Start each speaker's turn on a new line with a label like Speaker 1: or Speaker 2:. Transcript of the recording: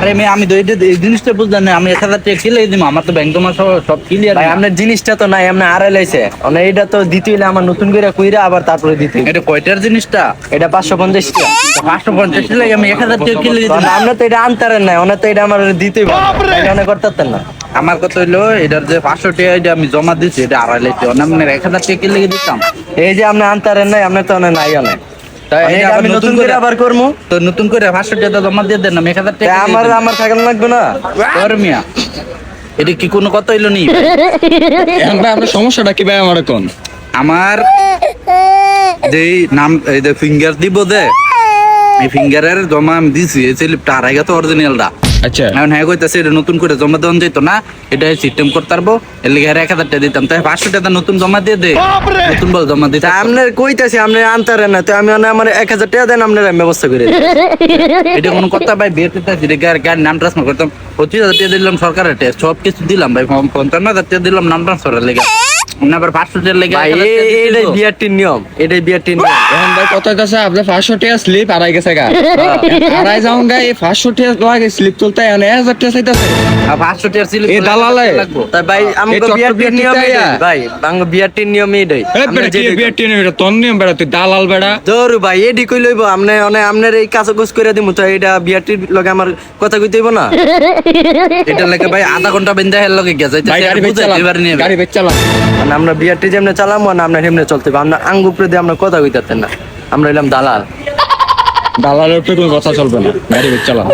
Speaker 1: আরে মেয়ে আমি তো এই এই জিনিসটা বুঝলাম না আমি এক হাজার টাকা কিলে দিব আমার তো ব্যাংক জমা সব সব ক্লিয়ার
Speaker 2: ভাই আপনার জিনিসটা তো নাই আপনি আড়াই লাইছে। মানে এটা তো দিতে হইলে আমার নতুন করে কইরা আবার তারপরে দিতে
Speaker 1: এটা কয়টার জিনিসটা?
Speaker 2: এটা পাঁচশো পঞ্চাশ টাকা।
Speaker 1: পাঁচশো পঞ্চাশ লাগে আমি এক হাজার টাকা কিলে দিতে
Speaker 2: তখন আপনি তো এটা আনতারেন নাই ওনার তো এটা আমার দিতেই এখানে করতেন না।
Speaker 1: আমার কথা হইল এটার যে পাঁচশো টাকা এটা আমি জমা দিচ্ছি এটা আড়াই লাইছি। অন্য এক হাজার টাকা কিলে দিতাম।
Speaker 2: এই যে আপনি আনতারেন নাই আপনি তো অনেক নাই অনেক।
Speaker 1: তাই এটা
Speaker 2: এটা
Speaker 1: আবার
Speaker 2: আমি নতুন করে আবার করব
Speaker 1: তো নতুন করে পাঁচশো টাকা জমা দিয়ে দেন এক হাজার টাকা
Speaker 2: আমার আমার থাকানো লাগবে না।
Speaker 1: কর এটা কি কোনো কথা হইল নি?
Speaker 3: আপনার সমস্যাটা কি ভাই আমার কোন
Speaker 1: আমার যে নাম এই যে ফিঙ্গার দিব দে এই ফিঙ্গারের জমা আমি দিছি এই স্লিপটা আড়াই গেছে অরিজিনালটা
Speaker 3: আচ্ছা।
Speaker 1: এখন হ্যাঁ কইতাছে এটা নতুন করে জমা দেওয়া যেত না এটা সিস্টেম করতে পারব এর লিগে এক হাজার টাকা দিতাম। তাই পাঁচশো টাকা নতুন জমা দিয়ে দে। নতুন বল জমা দিতে।
Speaker 2: তা আপনার কইতাছি আপনি আনতারেন না তো আমি আমার এক হাজার টাকা দেন আপনার ব্যবস্থা করে
Speaker 1: এটা কোনো কথা ভাই গাড়ি গাড়ির নাম ট্রান্সফার করতাম। পঁচিশ হাজার টাকা দিলাম সরকারের সব কিছু দিলাম ভাই পঞ্চান্ন হাজার টাকা দিলাম নাম ট্রান্সফারের লেগে। আবার পাঁচশো টাকার লেগে
Speaker 2: ভাই এই- এইটাই নিয়ম এটাই বিয়ারটির নিয়ম।
Speaker 3: এখন ভাই কত কাছে টাকা স্লিপ আড়াই গেছে গা। আড়াই যাও গা এই পাঁচশো টাকা লাগে স্লিপ তুলতে এখন এক হাজার টাকা চাইতেছে।
Speaker 1: আর পাঁচশো টাকার স্লিপ
Speaker 3: এ দালালে।
Speaker 1: লাগবো?
Speaker 2: ভাই বিয়ারটির নিয়ম এটাই? ভাই নিয়ম এটাই
Speaker 3: এই বেটা তোর নিয়ম বেটা তুই দালাল বেটা
Speaker 2: জরু ভাই এডি কই লইব? আপনি অনে আপনার এই কাজ গোস করে দিমু তো এটা বিয়ারটির লগে আমার কথা কইতে হইব না?
Speaker 1: এটা লেগে ভাই আধা ঘণ্টা বেঁধে হের লগে গেছে
Speaker 3: ভাই গাড়ি
Speaker 2: আমরা বিয়ারটি যেমনি চালাম, না আমরা হেমনে চলতে আমরা আঙ্গুপরে দিয়ে আমরা কথা কইতাতেন না। আমরা এলাম দালাল।
Speaker 3: দালালের তো কোনো কথা চলবে না। গাড়ি চালান